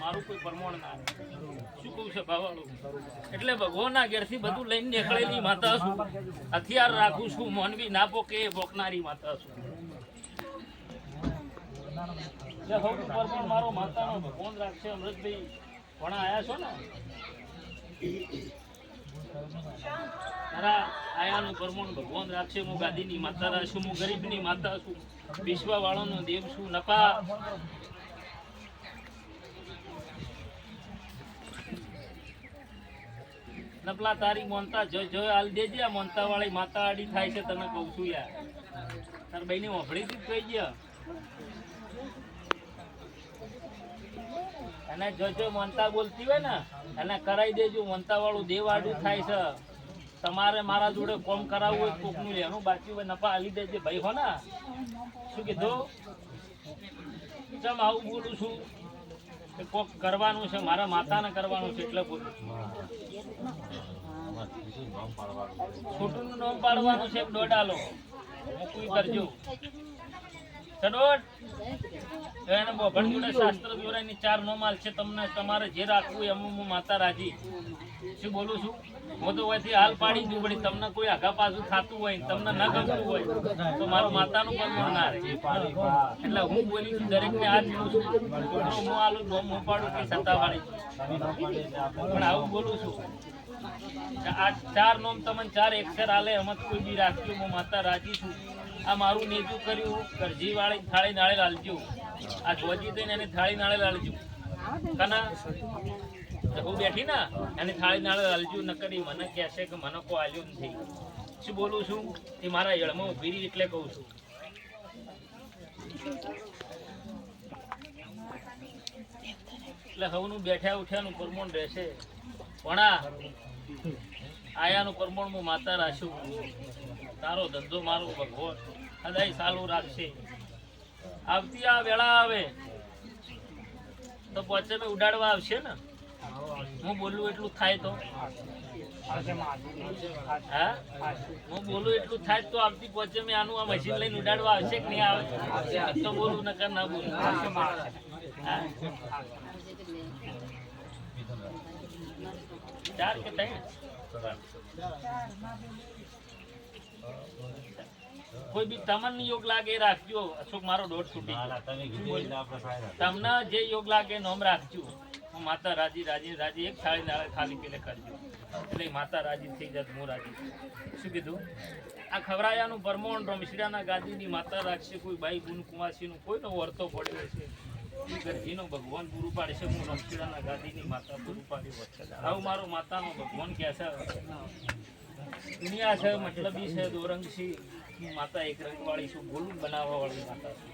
મારું કોઈ માતા છું. હથિયાર રાખું છું માતા છું. સૌનું પ્રમાણ મારો રાખશે હું ગાદીની માતા રાખશું હું ગરીબની માતા છું. વિશ્વવાળાનો દેવ છું, નપા. નપલા તારી મોનતા, જો જો હાલ દેજે, આ મોનતા વાળી માતા આડી થાય છે, તને કહું છું યાર. તાર બહેની ઓફળી થી કહી ગયા અને જો જો મોનતા બોલતી હોય ને, એને કરાઈ દેજો મોનતા વાળું દેવ થાય છે. તમારે મારા જોડે કોમ કરાવવું હોય કોકનું લેવાનું બાકી હોય નફા આલી દેજે. ભાઈ હો ને, શું કીધું? ચમ આવું બોલું છું? કોક કરવાનું છે, મારા માતાને કરવાનું છે એટલે છોટુનું નામ પાડવાનું છે દોડાલો. મૂકવી કરજો. ચડોટ. એને બોભણ શાસ્ત્ર ચાર તમને હાલ કોઈ આગા પાછું થતું હોય તમને મારો માતાનું એટલે હું બોલી છું, દરેકને આ છું. હું આલું, તો હું કે પણ આવું બોલું છું. આ ચાર નોમ તમને ચાર એક્ષર આલે, એમાં કોઈ બી રાખ્યું હું માતા રાજી છું. આ મારું નેજું કર્યું, કરજી વાળી થાળી નાળે લાલજો. આ ધોજી થઈને એની થાળી નાળે લાલજો. કના? હું બેઠી ના? એની થાળી નાળે લાલજો ન કરી મને કહેશે કે મને કોઈ આલ્યો નથી. શું બોલું છું? એ મારા યળમાં ઊભી એટલે કહું છું. એટલે હવનું બેઠ્યા ઉઠ્યાનું પરમોણ રહેશે. આ આયાનું પરમોણ હું માતા રાખ્યું. તારો ધંધો મારો ભગવાન. સદાય ચાલુ રાખશે. આવતી આ વેળા આવે, તો પોચે મેં ઉડાડવા આવશે ને? હું બોલું એટલું થાય તો. હા? હું બોલું એટલું થાય તો આવતી પોચે મેં આનું આ મશીન લઈને ઉડાડવા આવશે કે નહીં આવે? તો બોલું, નકર ના બોલું. ચાર કે ત્રણ? કોઈ બી તમને યોગ લાગે રાખજો. અશોક મારો દોઢ છૂટી તમને જે યોગ લાગે નોમ રાખજો. હું માતા રાજી રાજી રાજી એક થાળી નાળે ખાલી પેલે કરજો એટલે માતા રાજી થઈ જાત હું રાજી શું કીધું? આ ખવરાયાનું પરમોણ રમશીડાના ગાદીની માતા રાખશે કોઈ બાઈ ગુણ કુંવાસીનું કોઈનો વર્તો પડ્યો છે ગરજીનો ભગવાન પૂરું પાડશે હું રમશીડાના ગાદીની માતા પૂરું પાડી વચ્ચે આવું મારો માતાનો ભગવાન કહે છે. દુનિયા છે મતલબી છે દોરંગ છે. હું માતા એક રંગવાળી છું ગોલું બનાવવા વાળી માતા છું.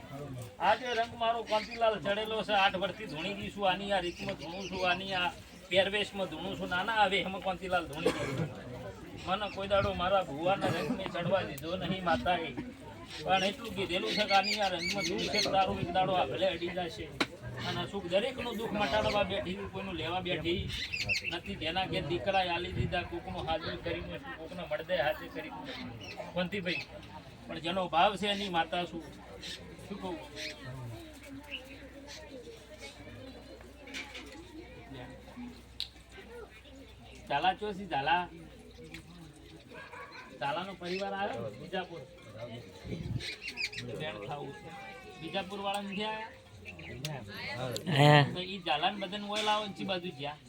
આ જે રંગ મારો કાંતિલાલ ચડેલો છે, આઠ વર્ષથી ધૂણી ગઈ છું, આની આ રીતમાં ધૂણું છું, આની આ પહેરવેશમાં ધૂણું છું, નાના આવે એમાં કાંતિલાલ ધૂણી ગયું મને કોઈ દાડો મારા ભુવાના રંગને ચડવા દીધો નહીં માતાએ. પણ એટલું કીધેલું છે કે આની આ રંગમાં ધૂળ છે, તારું એક દાડો આ ભલે અડી જશે. અને સુખ દરેકનું દુઃખ મટાડવા બેઠી, કોઈનું લેવા બેઠી નથી. તેના ઘેર દીકરા આલી દીધા, કોકનું હાજર કરીને કોકનો મળદે હાજર કરી વંતીભાઈ પણ જેનો ભાવ છે એની માતા શું? શું કહું? ચાલા ચોસી ચાલા ઝાલાનો પરિવાર આવ્યો? બીજાપુર? બીજાપુર વાળા નથી આવ્યા? તો ઈ ઝાલાને બધાને ઓઇલ આવે ને બાજુ જ્યાં.